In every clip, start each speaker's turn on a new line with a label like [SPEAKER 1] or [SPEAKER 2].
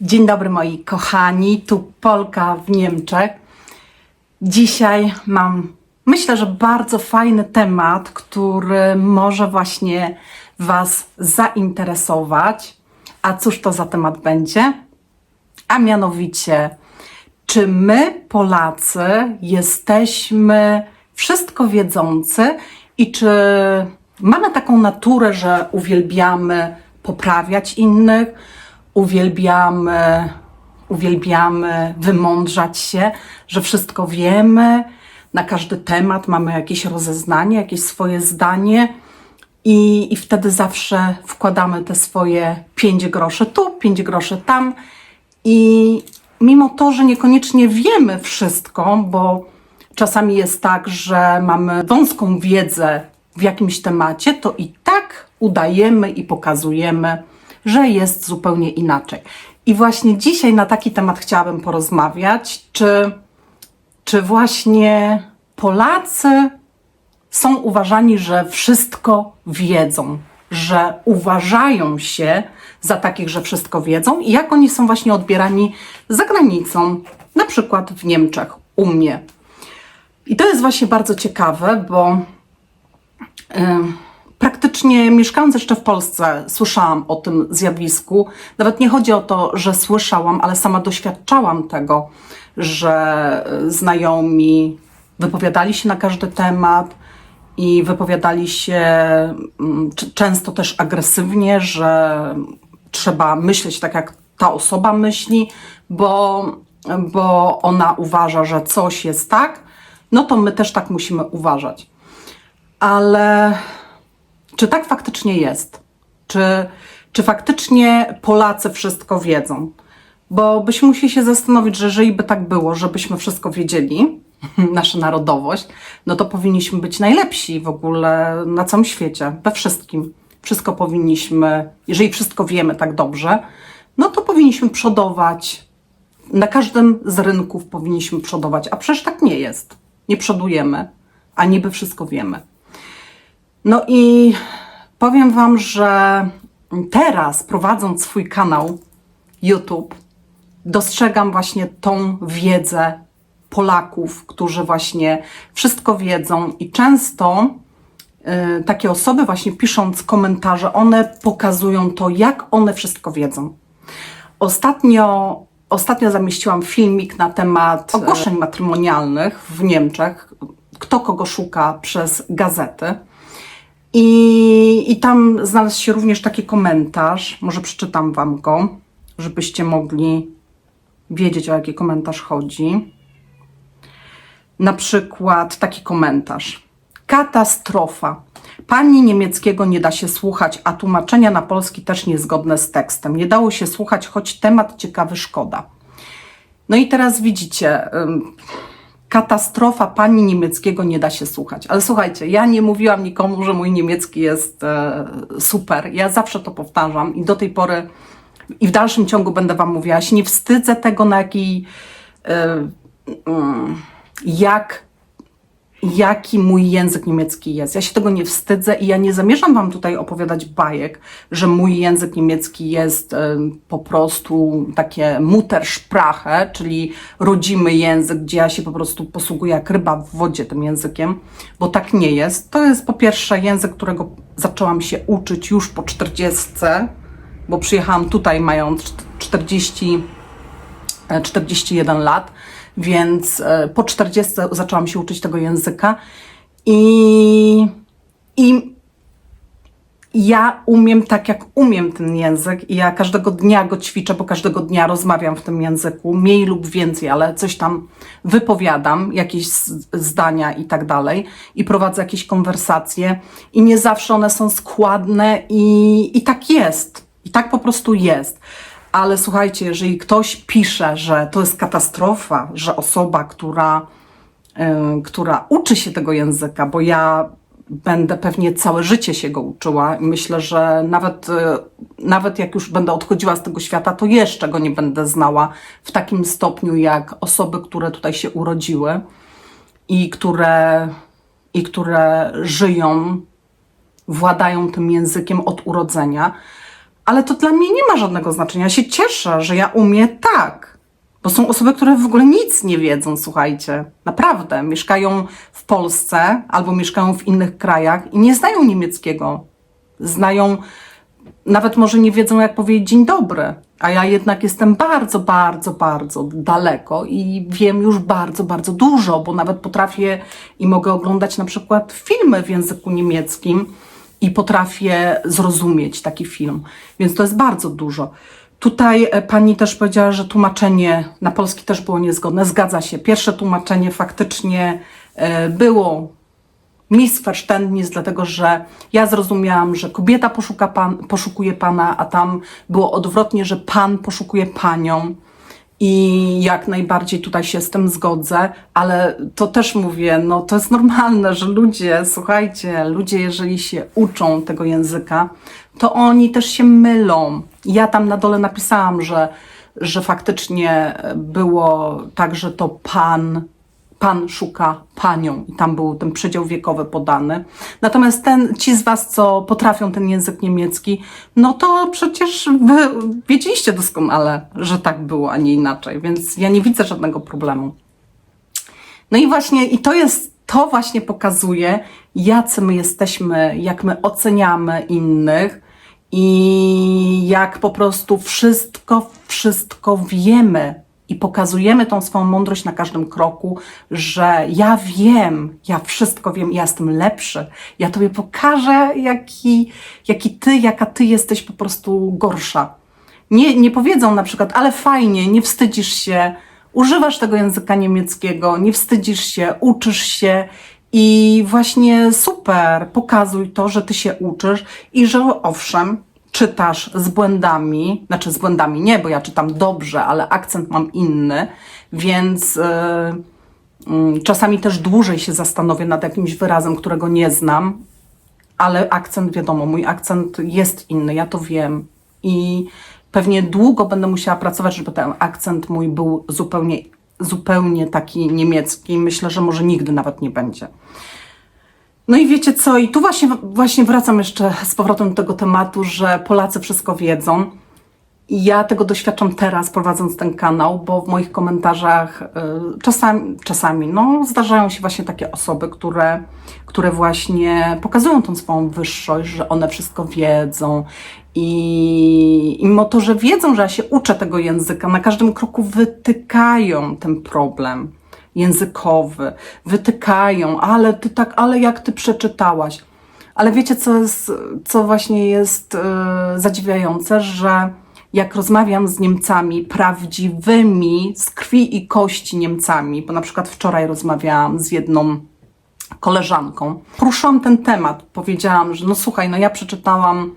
[SPEAKER 1] Dzień dobry moi kochani, tu Polka w Niemczech. Dzisiaj mam, myślę, że bardzo fajny temat, który może właśnie Was zainteresować. A cóż to za temat będzie? A mianowicie, czy my, Polacy, jesteśmy wszystko wiedzący i czy mamy taką naturę, że uwielbiamy poprawiać innych, uwielbiamy, uwielbiamy wymądrzać się, że wszystko wiemy, na każdy temat mamy jakieś rozeznanie, jakieś swoje zdanie. I, I wtedy zawsze wkładamy te swoje pięć groszy tu, pięć groszy tam. I mimo to, że niekoniecznie wiemy wszystko, bo czasami jest tak, że mamy wąską wiedzę w jakimś temacie, to i tak udajemy i pokazujemy, że jest zupełnie inaczej. I właśnie dzisiaj na taki temat chciałabym porozmawiać, czy, czy właśnie Polacy są uważani, że wszystko wiedzą, że uważają się za takich, że wszystko wiedzą i jak oni są właśnie odbierani za granicą, na przykład w Niemczech, u mnie. I to jest właśnie bardzo ciekawe, bo ym, praktycznie mieszkając jeszcze w Polsce, słyszałam o tym zjawisku. Nawet nie chodzi o to, że słyszałam, ale sama doświadczałam tego, że y, znajomi wypowiadali się na każdy temat i wypowiadali się mm, często też agresywnie, że trzeba myśleć tak, jak ta osoba myśli, bo, bo ona uważa, że coś jest tak, no to my też tak musimy uważać. Ale czy tak faktycznie jest? Czy, czy faktycznie Polacy wszystko wiedzą? Bo byśmy musieli się zastanowić, że jeżeli by tak było, żebyśmy wszystko wiedzieli, nasza narodowość, no to powinniśmy być najlepsi w ogóle na całym świecie, we wszystkim. Wszystko powinniśmy, jeżeli wszystko wiemy tak dobrze, no to powinniśmy przodować. Na każdym z rynków powinniśmy przodować, a przecież tak nie jest. Nie przodujemy, a niby wszystko wiemy. No i powiem Wam, że teraz prowadząc swój kanał YouTube, dostrzegam właśnie tą wiedzę Polaków, którzy właśnie wszystko wiedzą i często y, takie osoby właśnie pisząc komentarze, one pokazują to, jak one wszystko wiedzą. Ostatnio, ostatnio zamieściłam filmik na temat ogłoszeń matrymonialnych w Niemczech, kto kogo szuka przez gazety. I, I tam znalazł się również taki komentarz, może przeczytam Wam go, żebyście mogli wiedzieć, o jaki komentarz chodzi. Na przykład taki komentarz. Katastrofa. Pani niemieckiego nie da się słuchać, a tłumaczenia na polski też niezgodne z tekstem. Nie dało się słuchać, choć temat ciekawy, szkoda. No i teraz widzicie, katastrofa pani niemieckiego nie da się słuchać. Ale słuchajcie, ja nie mówiłam nikomu, że mój niemiecki jest e, super. Ja zawsze to powtarzam i do tej pory i w dalszym ciągu będę Wam mówiła, się nie wstydzę tego, na jaki, e, mm, jak, jaki mój język niemiecki jest. Ja się tego nie wstydzę i ja nie zamierzam Wam tutaj opowiadać bajek, że mój język niemiecki jest e, po prostu takie Muttersprache, czyli rodzimy język, gdzie ja się po prostu posługuję jak ryba w wodzie tym językiem, bo tak nie jest. To jest po pierwsze język, którego zaczęłam się uczyć już po 40, bo przyjechałam tutaj mając 40 e, 41 lat, więc e, po 40 zaczęłam się uczyć tego języka i, i ja umiem tak, jak umiem ten język i ja każdego dnia go ćwiczę, bo każdego dnia rozmawiam w tym języku, mniej lub więcej, ale coś tam wypowiadam, jakieś zdania i tak dalej i prowadzę jakieś konwersacje i nie zawsze one są składne i, i tak jest. I tak po prostu jest. Ale słuchajcie, jeżeli ktoś pisze, że to jest katastrofa, że osoba, która y, która uczy się tego języka, bo ja będę pewnie całe życie się go uczyła myślę, że nawet, y, nawet jak już będę odchodziła z tego świata, to jeszcze go nie będę znała w takim stopniu jak osoby, które tutaj się urodziły i które, i które żyją, władają tym językiem od urodzenia. Ale to dla mnie nie ma żadnego znaczenia. Ja się cieszę, że ja umiem tak. Bo są osoby, które w ogóle nic nie wiedzą, słuchajcie. Naprawdę. Mieszkają w Polsce albo mieszkają w innych krajach i nie znają niemieckiego. Znają, nawet może nie wiedzą, jak powiedzieć dzień dobry. A ja jednak jestem bardzo, bardzo, bardzo daleko i wiem już bardzo, bardzo dużo, bo nawet potrafię i mogę oglądać na przykład filmy w języku niemieckim i potrafię zrozumieć taki film. Więc to jest bardzo dużo. Tutaj e, pani też powiedziała, że tłumaczenie na polski też było niezgodne. Zgadza się. Pierwsze tłumaczenie faktycznie e, było Missverständnis, dlatego że ja zrozumiałam, że kobieta poszuka pan, poszukuje pana, a tam było odwrotnie, że pan poszukuje panią. I jak najbardziej tutaj się z tym zgodzę, ale to też mówię, no to jest normalne, że ludzie, słuchajcie, ludzie, jeżeli się uczą tego języka, to oni też się mylą. Ja tam na dole napisałam, że, że faktycznie było tak, że to pan pan szuka panią i tam był ten przedział wiekowy podany. Natomiast ten, ci z Was, co potrafią ten język niemiecki, no to przecież wy wiedzieliście doskonale, że tak było, a nie inaczej, więc ja nie widzę żadnego problemu. No i właśnie, i to jest, to właśnie pokazuje, jacy my jesteśmy, jak my oceniamy innych i jak po prostu wszystko, wszystko wiemy i pokazujemy tą swoją mądrość na każdym kroku, że ja wiem, ja wszystko wiem, ja jestem lepszy. Ja tobie pokażę, jaki, jaki ty, jaka ty jesteś po prostu gorsza. Nie, nie powiedzą na przykład, ale fajnie, nie wstydzisz się, używasz tego języka niemieckiego, nie wstydzisz się, uczysz się i właśnie super, pokazuj to, że ty się uczysz i że owszem, czytasz z błędami, znaczy z błędami nie, bo ja czytam dobrze, ale akcent mam inny, więc yy, czasami też dłużej się zastanowię nad jakimś wyrazem, którego nie znam, ale akcent wiadomo, mój akcent jest inny, ja to wiem i pewnie długo będę musiała pracować, żeby ten akcent mój był zupełnie, zupełnie taki niemiecki. Myślę, że może nigdy nawet nie będzie. No i wiecie co, i tu właśnie, właśnie wracam jeszcze z powrotem do tego tematu, że Polacy wszystko wiedzą. I ja tego doświadczam teraz, prowadząc ten kanał, bo w moich komentarzach y, czasami, czasami no, zdarzają się właśnie takie osoby, które, które właśnie pokazują tą swoją wyższość, że one wszystko wiedzą. I, I mimo to, że wiedzą, że ja się uczę tego języka, na każdym kroku wytykają ten problem językowy, wytykają, ale ty tak, ale jak ty przeczytałaś. Ale wiecie, co, jest, co właśnie jest yy, zadziwiające, że jak rozmawiam z Niemcami prawdziwymi, z krwi i kości Niemcami, bo na przykład wczoraj rozmawiałam z jedną koleżanką, poruszyłam ten temat, powiedziałam, że no słuchaj, no ja przeczytałam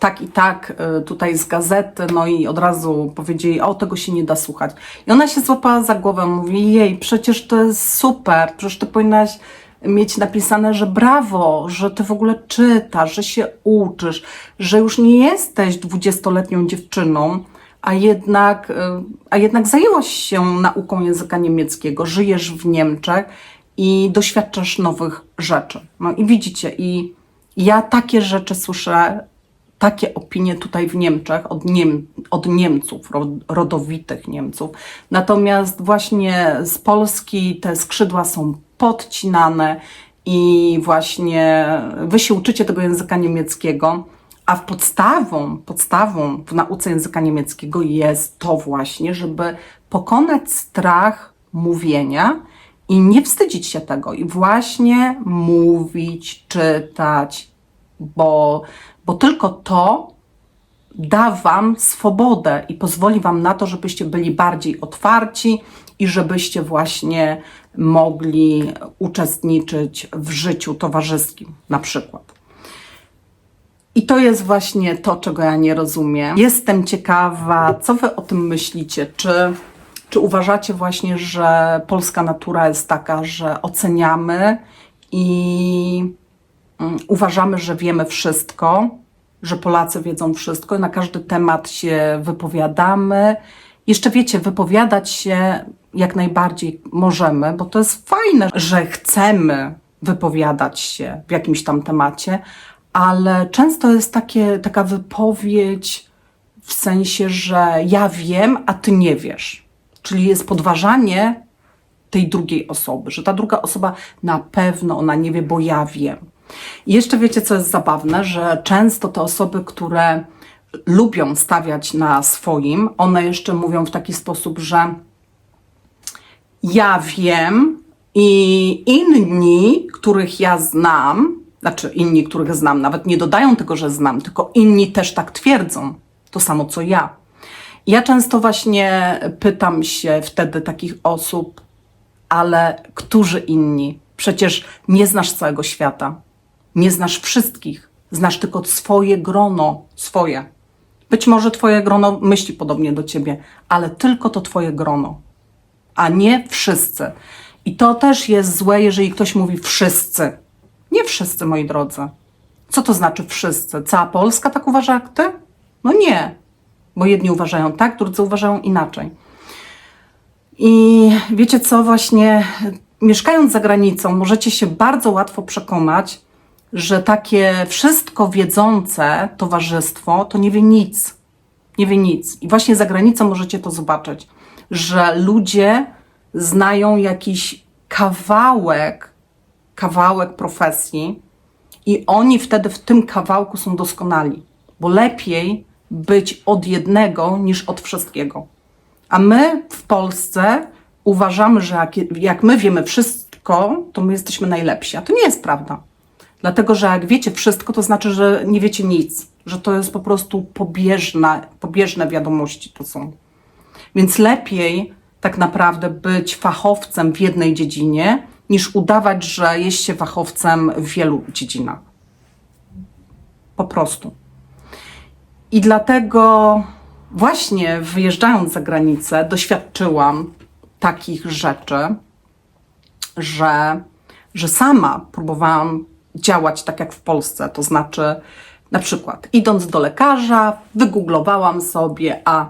[SPEAKER 1] tak i tak y, tutaj z gazety, no i od razu powiedzieli, o tego się nie da słuchać. I ona się złapała za głowę, mówi, jej, przecież to jest super, przecież ty powinnaś mieć napisane, że brawo, że ty w ogóle czytasz, że się uczysz, że już nie jesteś dwudziestoletnią dziewczyną, a jednak, y, a jednak zajęłaś się nauką języka niemieckiego, żyjesz w Niemczech i doświadczasz nowych rzeczy. No i widzicie, i ja takie rzeczy słyszę takie opinie tutaj w Niemczech od, Niem, od Niemców, rodowitych Niemców. Natomiast właśnie z Polski te skrzydła są podcinane i właśnie wy się uczycie tego języka niemieckiego, a podstawą, podstawą w nauce języka niemieckiego jest to właśnie, żeby pokonać strach mówienia i nie wstydzić się tego i właśnie mówić, czytać, bo bo tylko to da Wam swobodę i pozwoli Wam na to, żebyście byli bardziej otwarci i żebyście właśnie mogli uczestniczyć w życiu towarzyskim, na przykład. I to jest właśnie to, czego ja nie rozumiem. Jestem ciekawa, co Wy o tym myślicie? Czy, czy uważacie właśnie, że polska natura jest taka, że oceniamy i mm, uważamy, że wiemy wszystko, że Polacy wiedzą wszystko na każdy temat się wypowiadamy. Jeszcze wiecie, wypowiadać się jak najbardziej możemy, bo to jest fajne, że chcemy wypowiadać się w jakimś tam temacie, ale często jest takie, taka wypowiedź w sensie, że ja wiem, a ty nie wiesz. Czyli jest podważanie tej drugiej osoby, że ta druga osoba na pewno ona nie wie, bo ja wiem. I jeszcze wiecie, co jest zabawne, że często te osoby, które lubią stawiać na swoim, one jeszcze mówią w taki sposób, że ja wiem i inni, których ja znam, znaczy inni, których znam, nawet nie dodają tego, że znam, tylko inni też tak twierdzą. To samo co ja. Ja często właśnie pytam się wtedy takich osób, ale którzy inni? Przecież nie znasz całego świata. Nie znasz wszystkich. Znasz tylko swoje grono, swoje. Być może twoje grono myśli podobnie do ciebie, ale tylko to twoje grono, a nie wszyscy. I to też jest złe, jeżeli ktoś mówi wszyscy. Nie wszyscy, moi drodzy. Co to znaczy wszyscy? Cała Polska tak uważa jak ty? No nie, bo jedni uważają tak, drudzy uważają inaczej. I wiecie co, właśnie mieszkając za granicą, możecie się bardzo łatwo przekonać, że takie wszystko wiedzące towarzystwo to nie wie nic. Nie wie nic. I właśnie za granicą możecie to zobaczyć, że ludzie znają jakiś kawałek, kawałek profesji i oni wtedy w tym kawałku są doskonali, bo lepiej być od jednego niż od wszystkiego. A my w Polsce uważamy, że jak, jak my wiemy wszystko, to my jesteśmy najlepsi. A to nie jest prawda. Dlatego, że jak wiecie wszystko, to znaczy, że nie wiecie nic, że to jest po prostu pobieżne, pobieżne wiadomości to są. Więc lepiej tak naprawdę być fachowcem w jednej dziedzinie, niż udawać, że jest się fachowcem w wielu dziedzinach. Po prostu. I dlatego właśnie wyjeżdżając za granicę, doświadczyłam takich rzeczy, że, że sama próbowałam działać tak jak w Polsce. To znaczy, na przykład, idąc do lekarza, wygooglowałam sobie, a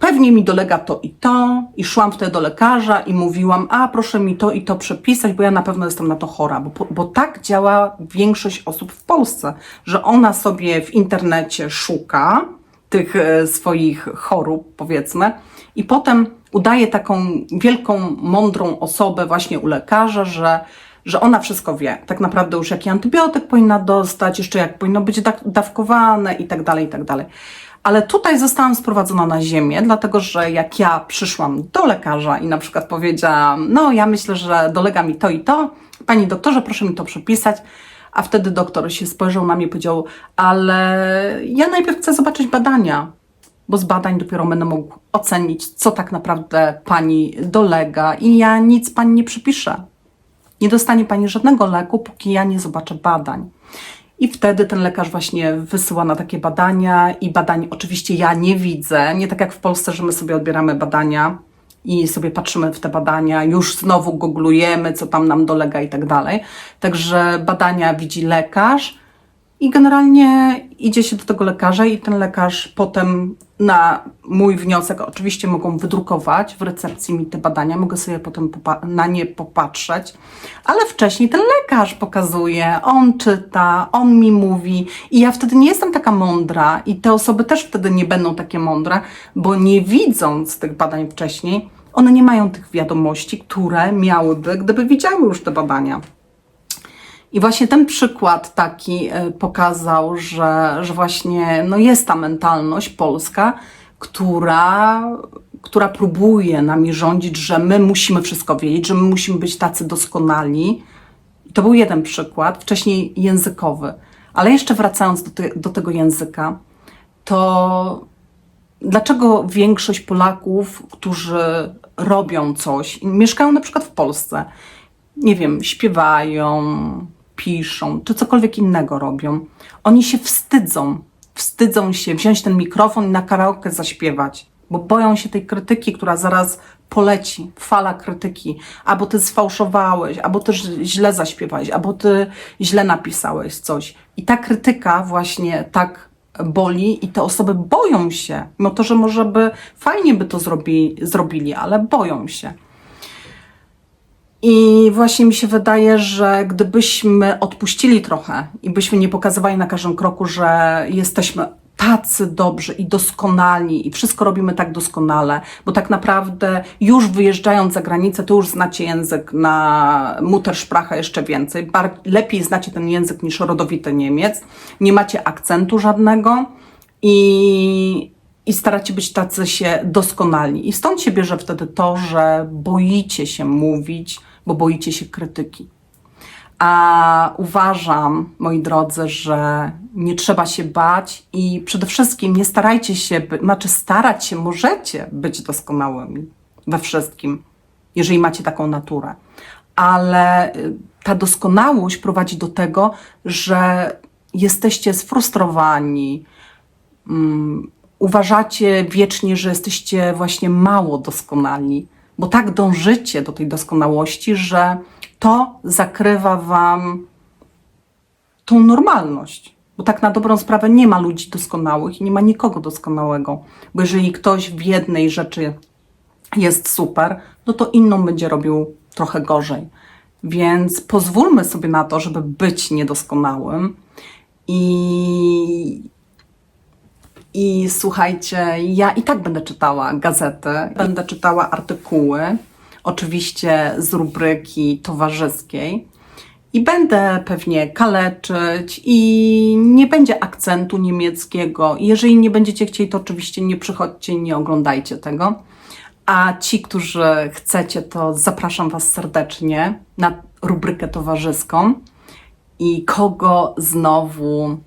[SPEAKER 1] pewnie mi dolega to i to, i szłam wtedy do lekarza i mówiłam, a proszę mi to i to przepisać, bo ja na pewno jestem na to chora, bo, bo tak działa większość osób w Polsce, że ona sobie w internecie szuka tych e, swoich chorób, powiedzmy, i potem udaje taką wielką, mądrą osobę właśnie u lekarza, że że ona wszystko wie. Tak naprawdę już jaki antybiotyk powinna dostać, jeszcze jak powinno być da dawkowane i tak dalej, i tak dalej. Ale tutaj zostałam sprowadzona na ziemię, dlatego że jak ja przyszłam do lekarza i na przykład powiedziałam, no ja myślę, że dolega mi to i to, pani doktorze, proszę mi to przepisać, a wtedy doktor się spojrzał na mnie i powiedział, ale ja najpierw chcę zobaczyć badania, bo z badań dopiero będę mógł ocenić, co tak naprawdę pani dolega i ja nic pani nie przypiszę. Nie dostanie pani żadnego leku, póki ja nie zobaczę badań. I wtedy ten lekarz właśnie wysyła na takie badania, i badań oczywiście ja nie widzę. Nie tak jak w Polsce, że my sobie odbieramy badania i sobie patrzymy w te badania, już znowu googlujemy, co tam nam dolega i tak dalej. Także badania widzi lekarz i generalnie idzie się do tego lekarza, i ten lekarz potem na mój wniosek, oczywiście mogą wydrukować w recepcji mi te badania, mogę sobie potem na nie popatrzeć, ale wcześniej ten lekarz pokazuje, on czyta, on mi mówi, i ja wtedy nie jestem taka mądra, i te osoby też wtedy nie będą takie mądre, bo nie widząc tych badań wcześniej, one nie mają tych wiadomości, które miałyby, gdyby widziały już te badania. I właśnie ten przykład taki e, pokazał, że, że właśnie no jest ta mentalność polska, która, która próbuje nami rządzić, że my musimy wszystko wiedzieć, że my musimy być tacy doskonali. To był jeden przykład, wcześniej językowy. Ale jeszcze wracając do, te, do tego języka, to dlaczego większość Polaków, którzy robią coś, mieszkają na przykład w Polsce, nie wiem, śpiewają, piszą, czy cokolwiek innego robią, oni się wstydzą. Wstydzą się wziąć ten mikrofon i na karaoke zaśpiewać, bo boją się tej krytyki, która zaraz poleci, fala krytyki. Albo ty sfałszowałeś, albo ty źle zaśpiewałeś, albo ty źle napisałeś coś. I ta krytyka właśnie tak boli i te osoby boją się, mimo to, że może by fajnie by to zrobi, zrobili, ale boją się. I właśnie mi się wydaje, że gdybyśmy odpuścili trochę i byśmy nie pokazywali na każdym kroku, że jesteśmy tacy dobrzy i doskonali i wszystko robimy tak doskonale, bo tak naprawdę już wyjeżdżając za granicę, to już znacie język na Muttersprache jeszcze więcej. Bar- lepiej znacie ten język niż rodowity Niemiec. Nie macie akcentu żadnego i, i staracie być tacy się doskonali. I stąd się bierze wtedy to, że boicie się mówić, bo boicie się krytyki. A uważam, moi drodzy, że nie trzeba się bać i przede wszystkim nie starajcie się, by, znaczy starać się, możecie być doskonałymi we wszystkim, jeżeli macie taką naturę. Ale y, ta doskonałość prowadzi do tego, że jesteście sfrustrowani, mm, uważacie wiecznie, że jesteście właśnie mało doskonali, bo tak dążycie do tej doskonałości, że to zakrywa wam tą normalność. Bo tak na dobrą sprawę nie ma ludzi doskonałych i nie ma nikogo doskonałego. Bo jeżeli ktoś w jednej rzeczy jest super, no to inną będzie robił trochę gorzej. Więc pozwólmy sobie na to, żeby być niedoskonałym i, i słuchajcie, ja i tak będę czytała gazety, będę czytała artykuły, oczywiście z rubryki towarzyskiej. I będę pewnie kaleczyć i nie będzie akcentu niemieckiego. Jeżeli nie będziecie chcieli, to oczywiście nie przychodźcie nie oglądajcie tego. A ci, którzy chcecie, to zapraszam Was serdecznie na rubrykę towarzyską i kogo znowu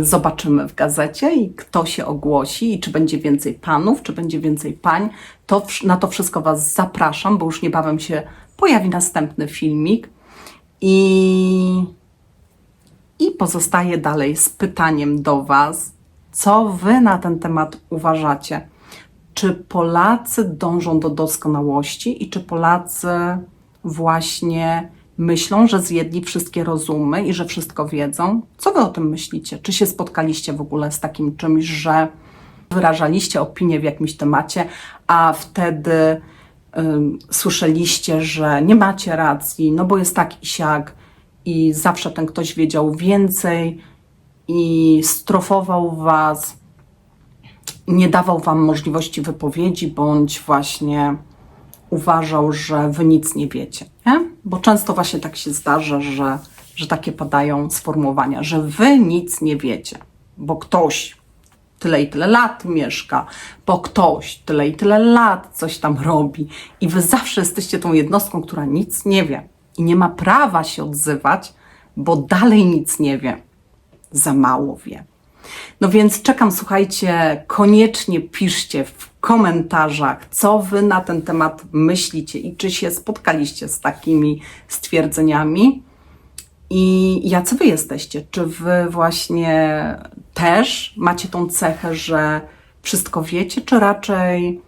[SPEAKER 1] zobaczymy w gazecie i kto się ogłosi i czy będzie więcej panów, czy będzie więcej pań, to na to wszystko Was zapraszam, bo już niebawem się pojawi następny filmik. I, i pozostaję dalej z pytaniem do Was, co Wy na ten temat uważacie? Czy Polacy dążą do doskonałości i czy Polacy właśnie myślą, że zjedli wszystkie rozumy i że wszystko wiedzą? Co wy o tym myślicie? Czy się spotkaliście w ogóle z takim czymś, że wyrażaliście opinię w jakimś temacie, a wtedy ym, słyszeliście, że nie macie racji, no bo jest tak i siak i zawsze ten ktoś wiedział więcej i strofował was, nie dawał wam możliwości wypowiedzi, bądź właśnie uważał, że wy nic nie wiecie, nie? Bo często właśnie tak się zdarza, że, że takie padają sformułowania, że wy nic nie wiecie, bo ktoś tyle i tyle lat mieszka, bo ktoś tyle i tyle lat coś tam robi i wy zawsze jesteście tą jednostką, która nic nie wie i nie ma prawa się odzywać, bo dalej nic nie wie, za mało wie. No więc czekam, słuchajcie, koniecznie piszcie w komentarzach, co wy na ten temat myślicie i czy się spotkaliście z takimi stwierdzeniami. I jacy wy jesteście? Czy wy właśnie też macie tą cechę, że wszystko wiecie, czy raczej,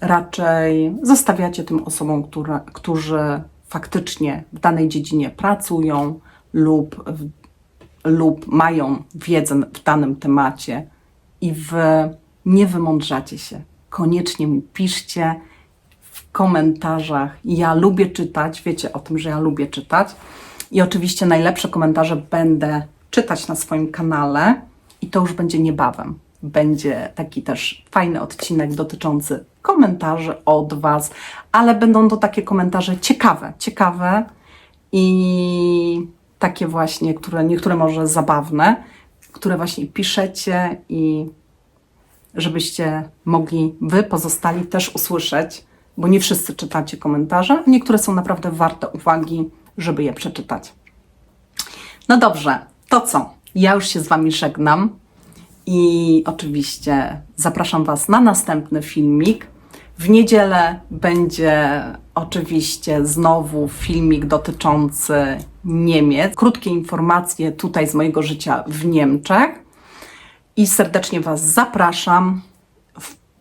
[SPEAKER 1] raczej zostawiacie tym osobom, które, którzy faktycznie w danej dziedzinie pracują lub lub mają wiedzę w danym temacie i wy nie wymądrzacie się, koniecznie mi piszcie w komentarzach. Ja lubię czytać, wiecie o tym, że ja lubię czytać. I oczywiście najlepsze komentarze będę czytać na swoim kanale i to już będzie niebawem. Będzie taki też fajny odcinek dotyczący komentarzy od Was, ale będą to takie komentarze ciekawe, ciekawe i takie właśnie, które niektóre może zabawne, które właśnie piszecie i żebyście mogli wy pozostali też usłyszeć, bo nie wszyscy czytacie komentarze, a niektóre są naprawdę warte uwagi, żeby je przeczytać. No dobrze, to co? Ja już się z Wami żegnam i oczywiście zapraszam Was na następny filmik. W niedzielę będzie oczywiście znowu filmik dotyczący Niemiec. Krótkie informacje tutaj z mojego życia w Niemczech. I serdecznie Was zapraszam.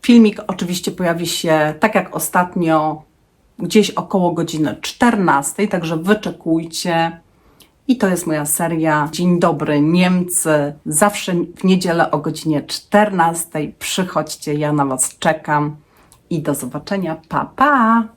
[SPEAKER 1] Filmik oczywiście pojawi się, tak jak ostatnio, gdzieś około godziny 14, także wyczekujcie. I to jest moja seria Dzień dobry Niemcy. Zawsze w niedzielę o godzinie 14. Przychodźcie, ja na Was czekam. I do zobaczenia. Pa, pa!